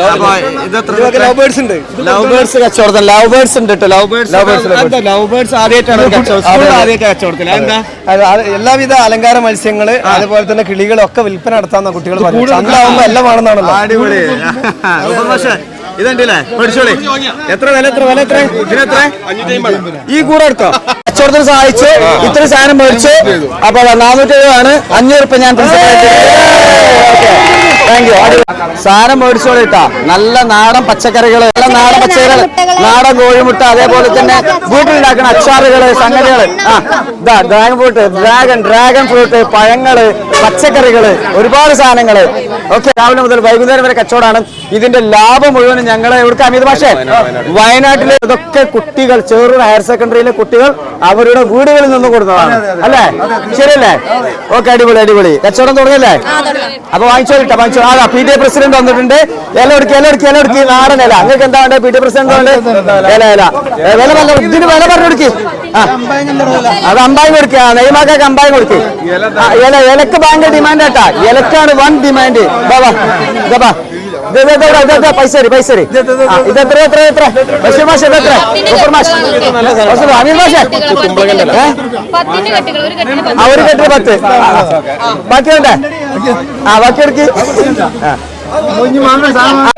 Love birds ഉണ്ട്. Love birds love birds ഉണ്ട് കേട്ടോ ലവ് ബേർഡ്സ്. ലവ് ബേർഡ്സ് ആദ്യമായിട്ടാണ് കച്ചവടത്തിൽ. എല്ലാവിധ അലങ്കാര മത്സ്യങ്ങൾ അതുപോലെ തന്നെ കിളികളൊക്കെ വിൽപ്പന നടത്താന്ന കുട്ടികൾ പറഞ്ഞു എല്ലാം ആണെന്നാണല്ലോ അടിപൊളി. പക്ഷേ ഇതുണ്ടല്ലേ? പഠിച്ചോളി. എത്ര വില എത്ര വില എത്ര? ഇതിനെത്ര ഈ കൂടെ എടുത്തോ. കച്ചവടത്തിന് സഹായിച്ചു ഇത്ര സാധനം മേടിച്ചു. അപ്പൊ നാനൂറ്റി എഴുപതാണ് അഞ്ഞൂറ് രൂപ ഞാൻ താങ്ക് യു സാധനം മേടിച്ചോളിട്ടാ നല്ല നാടൻ പച്ചക്കറികൾ നല്ല നാടൻ പച്ചക്കറികൾ നാടൻ കോഴിമുട്ട അതേപോലെ തന്നെ വീട്ടിലുണ്ടാക്കുന്ന അച്ചാറുകൾ സംഗതികൾ. ആ ഇതാ dragon fruit dragon dragon fruit പഴങ്ങൾ പച്ചക്കറികൾ ഒരുപാട് സാധനങ്ങൾ. ഓക്കെ രാവിലെ മുതൽ വൈകുന്നേരം വരെ കച്ചവടമാണ്. ഇതിന്റെ ലാഭം മുഴുവൻ ഞങ്ങൾ എവിടെ അമിത പക്ഷേ വയനാട്ടിലെ ഇതൊക്കെ കുട്ടികൾ ചെറു ഹയർ സെക്കൻഡറിയിലെ കുട്ടികൾ അവരുടെ വീടുകളിൽ നിന്ന് കൊടുത്തതാണ്. അല്ലേ? ശരിയല്ലേ? ഓക്കെ അടിപൊളി അടിപൊളി. കച്ചവടം തുടങ്ങിയല്ലേ അപ്പൊ വാങ്ങിച്ചോളിട്ടാ വാങ്ങിച്ചോ ആ പി ടി എ പ്രസിഡന്റ് വന്നിട്ടുണ്ട്. ഇല എടുക്കി ഇല എടുക്കി ഇല നാടൻ ഇല നിങ്ങൾക്ക് എന്താ വേണ്ടത്? പി ടി എ പ്രസിഡന്റ് ഇല ഇല വില. പറഞ്ഞ ഇതിന് വില പറഞ്ഞു കൊടുക്കി. അത് അമ്പായം കൊടുക്കുക. നെയ്മാക്കൊക്കെ അമ്പായം കൊടുക്കും. ഇല ഇലക്ക് ഭയങ്കര ഡിമാൻഡ് ആട്ടാ. ഇലക്കാണ് വൺ ഡിമാൻഡ് ബാബാ പൈസ തരി, പൈസ തരി. ഇത് എത്ര എത്ര എത്ര? ബഷീർ മാഷ് ഇത് എത്ര? സൂപ്പർ മാഷ്. ബഷീർ, അമീർ മാഷ്. ഏ? പത്തിന്റെ കെട്ടുകൾ ഒരു കെട്ടി പത്ത്. ആ ഒരു കെട്ടിന് പത്ത്. ബാക്കി വേണ്ടേ? ആ ബാക്കി എടുക്ക്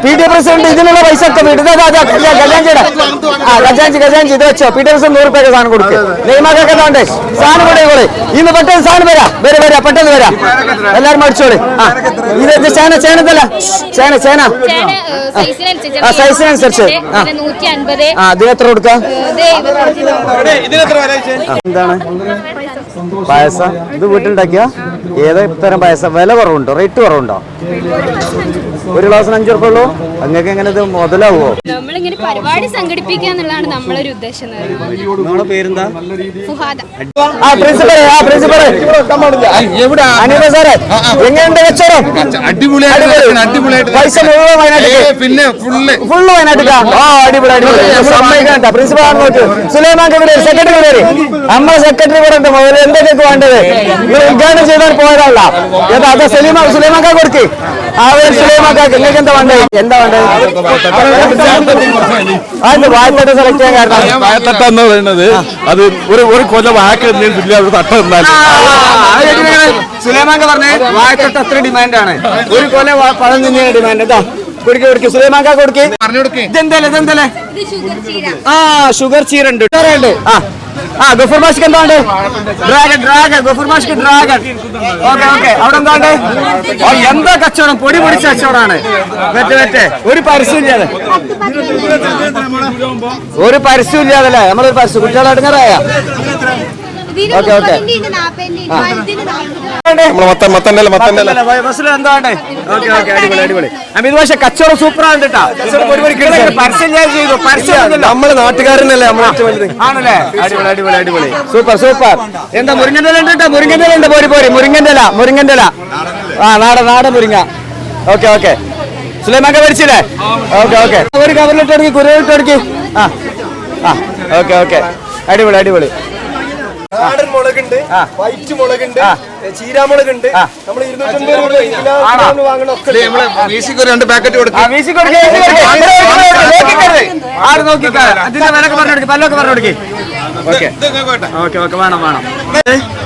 പി ഡി പ്രസിഡന്റ് ഇതിനുള്ള പൈസ ഒക്കെ വിടുന്നതാ കല്യാണം ഇതാ, ഖജാഞ്ചി ഖജാൻജി ഇത് വെച്ചോ. പി ദിവസം നൂറ് രൂപയ്ക്ക് സാധനം കൊടുക്കും. നെയ്മാക്കൊക്കെ വേണ്ടേ? സാധനം കൂടെ കൂടെ ഇന്ന് പെട്ടെന്ന് സാധനം വരാ. വരെ വരാ പെട്ടെന്ന് വരാ. എല്ലാരും മടിച്ചോളി ആ ഇത് ചേന ചേനത്തല്ല. ചേന ചേന. സൈസിനനുസരിച്ച് ആ, സൈസിനനുസരിച്ച്. അതിന് എത്ര കൊടുക്കാം? ഇത് എന്താണ്? പായസം? ഇത് വീട്ടിലുണ്ടാക്കിയ? ഏത് തരം പായസം? വില കുറവുണ്ടോ? റേറ്റ് കുറവുണ്ടോ? ഒരു ക്ലാസ് അഞ്ചു റുപ്യ ഉള്ളൂ? അങ്ങക്ക് എങ്ങനെ ഇത് മുതലാവോ? നമ്മളിങ്ങനെ പരിപാടി സംഘടിപ്പിക്കുക എന്നുള്ളതാണ് നമ്മളൊരു ഉദ്ദേശം എന്ന് പറയുന്നത്. നമ്മളെ പേരെന്താ? ഫുഹാദ. ആ പ്രിൻസിപ്പൽ ആ പ്രിൻസിപ്പൽ. എവിടെ? അനിത സാറേ എങ്ങനെയുണ്ട് കച്ചവടം? അടിപൊളിയായിട്ട് അടിപൊളിയായിട്ട് പൈസ മുഴുവൻ വയനാട്ടിലേക്ക്. പിന്നെ ഫുള്ള്. ഫുള്ള് വയനാട്ടിക്കാ ആ അടിപൊളി അടിപൊളി. സമ്മതിക്കണ്ട പ്രിൻസിപ്പൾ ആണ് നോക്ക് സുലൈമാൻ കബീർ സെക്രട്ടറി അമ്മ സെക്രട്ടറി ഇവിടെ ഉണ്ട് മുതൽ എന്തൊക്കെ വേണ്ടത്? നിങ്ങൾ ഉദ്ഘാടനം ചെയ്താൽ പോയതല്ല. ഏതാ അതെ സലീമ സുലൈമാക്ക കൊടുക്ക്. ആ ഒരു സുലൈമാക്കാക്ക് നിങ്ങൾക്ക് എന്താ വേണ്ടത് എന്താ വേണ്ടത് അത് വായ്പ സെലക്ട് ചെയ്യാൻ കാരണം വായത്തട്ട എന്ന് പറയുന്നത് അത് ഒരു ഒരു കൊല്ലം വാക്ക് ഇല്ല ഒരു തട്ട എന്നാൽ സുലൈമാങ്ക പറഞ്ഞേ വായക്കൊട്ട് അത്ര ഡിമാൻഡ് ആണ് ഒരു കൊല വാ- പഴം തന്നെയാണ് ഡിമാൻഡ് ഇതാ കൊടുക്കി കൊടുക്കി സുലൈമാങ്ക കൊടുക്കി പറഞ്ഞു കൊടുക്കേ ഇതെന്തല്ലേ ഇതെന്തല്ലേ ആ ഷുഗർ ചീര ഉണ്ട് ഉണ്ട് ആ ആ ഗഫൂർ മാഷിക്ക് എന്താണ്ട്? ഡ്രാഗൺ ഡ്രാഗൺ ഗഫൂർ മാഷിക്ക് ഡ്രാഗൺ ഓക്കെ ഓക്കെ അവിടെ എന്താ ഉണ്ട് എന്താ കച്ചവടം? പൊടി പൊടിച്ച കച്ചവടമാണ്. മറ്റേ മറ്റേ ഒരു പരസ്യം ഇല്ലാതെ. ഒരു പരസ്യം ഇല്ലാതല്ലേ നമ്മളൊരു പരസ്യം. കുട്ടികളെ അടുങ്ങറായ ഓക്കെ, ഓക്കെ. നമ്മളെ മത്തൻ മത്തന്റെ പക്ഷെ കച്ചവടം കേട്ടോ. പരസ്യം നമ്മൾ നാട്ടുകാരനല്ലേ നമ്മളെ വലുത്. ആണല്ലേ? അടിപൊളി അടിപൊളി അടിപൊളി. Super super. എന്താ മുരിങ്ങന്റെ ഇല ഉണ്ട് കേട്ടോ ഉണ്ട്. പോരി പോരി. മുരിങ്ങന്റെ ഇല ആ നാടൻ നാടൻ മുരിങ്ങ. Okay okay. സുലൈമാക്ക മേടിച്ചില്ലേ? Okay okay. ഒരു കവറിലിട്ട് കുരുവിട്ട് ആ ആ ഓക്കെ ഓക്കെ. അടിപൊളി അടിപൊളി. നാടൻ മുളകുണ്ട് വൈറ്റ് മുളകുണ്ട്. ചീരാമുളകുണ്ട്. നമ്മൾ ഇരുന്നൂറ്റമ്പത് രൂപ വാങ്ങണം ഒക്കെ രണ്ട് പാക്കറ്റ് കൊടുക്കും. ആര് നോക്കിക്കാ? അതിന്റെ വിലക്ക് പറഞ്ഞു കൊടുക്കി പല്ലൊക്കെ പറഞ്ഞു കൊടുക്കി. ഓക്കെ. ഓക്കെ ഓക്കെ വേണം വേണം.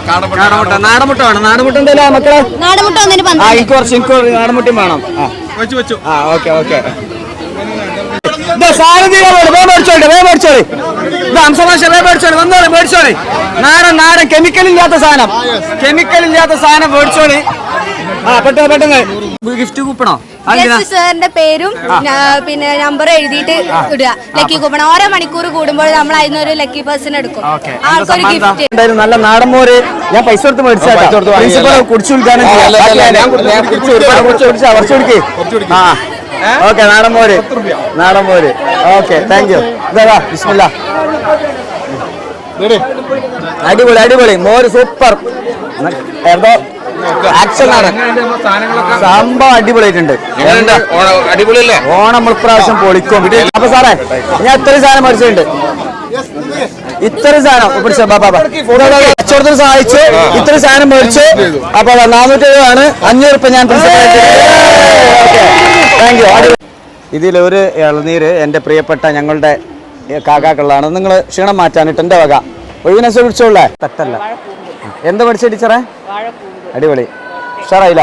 നാടൻമുട്ട നാടൻമുട്ട. വേണം. നാടൻമുട്ട എന്തല്ല മക്കളെ? പന്ത്രണ്ട് എനിക്ക് കുറച്ച് എനിക്ക് കുറച്ച് നാടൻമുട്ടയും വേണം. വെച്ചു വെച്ചു. ആ ഓക്കെ ഓക്കെ. സാരഥി വേ മേടിച്ചോളി വേ മേടിച്ചോളി. അംശമാശ വേ മേടിച്ചോളി. വന്നോളി മേടിച്ചോളി. നാടൻ നാടൻ കെമിക്കൽ ഇല്ലാത്ത സാധനം. കെമിക്കൽ ഇല്ലാത്ത സാധനം മേടിച്ചോളി. ആ പെട്ടെന്ന് പെട്ടെന്ന്. ഗിഫ്റ്റ് കൂപ്പണോ സാറിന്റെ പേരും പിന്നെ നമ്പർ എഴുതിയിട്ട് ഇടുക. ലക്കി കൂപ്പൺ ഓരോ മണിക്കൂർ കൂടുമ്പോൾ നമ്മൾ അതിന് ഒരു ലക്കി പേഴ്സൺ എടുക്കും. ഓക്കെ. ആൾക്കൊരു ഗിഫ്റ്റ് നല്ല നാടൻ മോര്. ഞാൻ പൈസ കൊടുത്ത് മേടിച്ചാ പ്രിൻസിപ്പൾ കുടിച്ചു കുടിച്ചു, കുറച്ച് കുടിക്ക്. ഓക്കെ നാടൻ മോര്. നാടൻ മോര്. ഓക്കെ താങ്ക് യു ഇതാ ബിസ്മില്ല. അടിപൊളി അടിപൊളി. മോര് സൂപ്പർ. എന്തോ ആക്ഷൻ ആണ്. സംഭവം അടിപൊളിയായിട്ടുണ്ട്. ഓണം നമ്മൾ പൊളിക്കും. അപ്പൊ സാറേ ഞാൻ ഇത്രയും സാധനം മേടിച്ചിട്ടുണ്ട്. ഇത്രയും സാധനം. പിടിച്ചോ ബാബാ കച്ചവടത്തിന് സഹായിച്ചു. ഇത്രയും സാധനം മേടിച്ചു. അപ്പൊ നാനൂറ്റി എഴുപതാണ് അഞ്ഞൂറ് ഞാൻ താങ്ക് യു ഇതിൽ ഒരു ഇളനീര് എന്റെ പ്രിയപ്പെട്ട ഞങ്ങളുടെ കാക്കാക്കളാണ്. നിങ്ങൾ ക്ഷീണം മാറ്റാനിട്ട് എന്റെ വക. ഒഴിവിനെ കുടിച്ചോളേ തട്ടല്ല എന്ത് പഠിച്ച ടീച്ചറെ? അടിപൊളി. ഉഷാറായില്ല?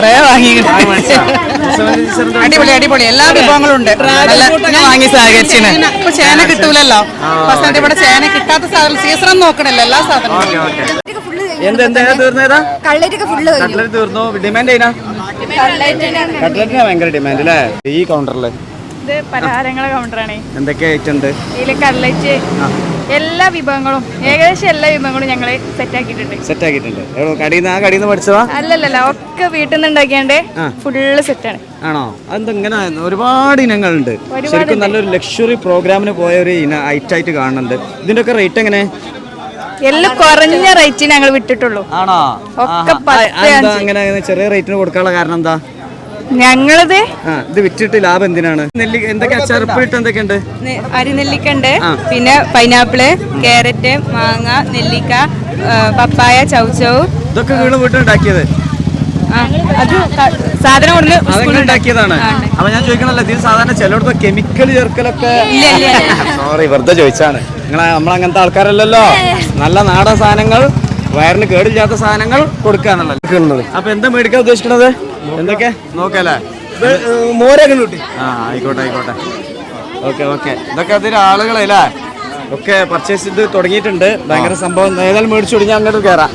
കൊറേ വാങ്ങി. അടിപൊളി അടിപൊളി. എല്ലാ വിഭവങ്ങളും ഉണ്ട്. നല്ല ഞാൻ വാങ്ങി സഹകരിച്ചിന് ഇപ്പൊ ചേന കിട്ടൂലല്ലോ. പക്ഷേ ഇവിടെ ചേന കിട്ടാത്ത സാധനം സീസൺ നോക്കണല്ലോ. എല്ലാ സാധനവും തീർന്നു. ഡിമാൻഡ് കട്ട്ലറ്റിനാ ഭയങ്കര ഡിമാൻഡ് അല്ലേ ഈ കൗണ്ടറിൽ ഇത് പലഹാരങ്ങളെ കൗണ്ടറാണ് എന്തൊക്കെ ഐറ്റം ഉണ്ട്? കട്ട്ലറ്റ് കട്ലറ്റ് എല്ലാ വിഭവങ്ങളും ഏകദേശം എല്ലാ വിഭവങ്ങളും ഞങ്ങൾ സെറ്റ് ആക്കിയിട്ടുണ്ട്. സെറ്റ് ആക്കിയിട്ടുണ്ട്. എവിടെ? കടയിൽ നിന്ന് ആ കടയിൽ നിന്ന് പഠിച്ചതാ? അല്ലല്ലല്ല ഒക്കെ വീട്ടിൽ നിന്ന് ഉണ്ടാക്കിയാണ്ട് ഫുള്ള് സെറ്റാണ് ആണോ. അതെങ്ങനെ ഒരുപാട് ഇനങ്ങളുണ്ട്. ശരിക്കും നല്ലൊരു ലക്ഷറി പ്രോഗ്രാമിന് പോയ ഒരു ഇന ഐറ്റായിട്ട് കാണുന്നുണ്ട്. ഇതിന്റെ ഒക്കെ റേറ്റ് എങ്ങനെ? എല്ലാം കുറഞ്ഞ റേറ്റ് ഞങ്ങൾ വിട്ടിട്ടുള്ളൂ. ആണോ? ഒക്കെ അങ്ങനെ ചെറിയ റേറ്റിന് കൊടുക്കാനുള്ള കാരണം എന്താ? ഞങ്ങളത് ആ ഇത് വിറ്റിട്ട് ലാഭം എന്തിനാണ്? നെല്ലി എന്തൊക്കെ അച്ചാറിട്ട് എന്തൊക്കെയുണ്ട്? അരിനെല്ലിക്ക ഉണ്ട് പിന്നെ പൈനാപ്പിൾ കാരറ്റ് മാങ്ങ നെല്ലിക്ക ആ, പപ്പായ ചൗചൗ ഇതൊക്കെ വീട് വീട്ടിലുണ്ടാക്കിയത്? അത് സാധനം കൊണ്ട് ഉണ്ടാക്കിയതാണ്? അപ്പൊ ഞാൻ ചോദിക്കണല്ലോ ഇതിൽ സാധാരണ ചിലയിടത്ത് കെമിക്കൽ ചേർക്കലൊക്കെ സോറി വെറുതെ ചോദിച്ചാണ്. നിങ്ങളെ നമ്മളങ്ങനത്തെ ആൾക്കാരല്ലല്ലോ. നല്ല നാടൻ സാധനങ്ങൾ വയറിന് കേടില്ലാത്ത സാധനങ്ങൾ കൊടുക്കാന്നുള്ളത് അപ്പൊ എന്താ മേടിക്കാൻ ഉദ്ദേശിക്കണത് എന്തൊക്കെ? നോക്കല്ലേ. മോരൊക്കെ കിട്ടി. ആ ആയിക്കോട്ടെ ആയിക്കോട്ടെ. Okay okay. ഇതൊക്കെ അതിൽ ആളുകളല്ലേ ഒക്കെ പർച്ചേസ് ചെയ്ത് തുടങ്ങിയിട്ടുണ്ട്. ഭയങ്കര സംഭവം. ഏതായാലും മേടിച്ചു തുടങ്ങി അങ്ങോട്ട് കയറാം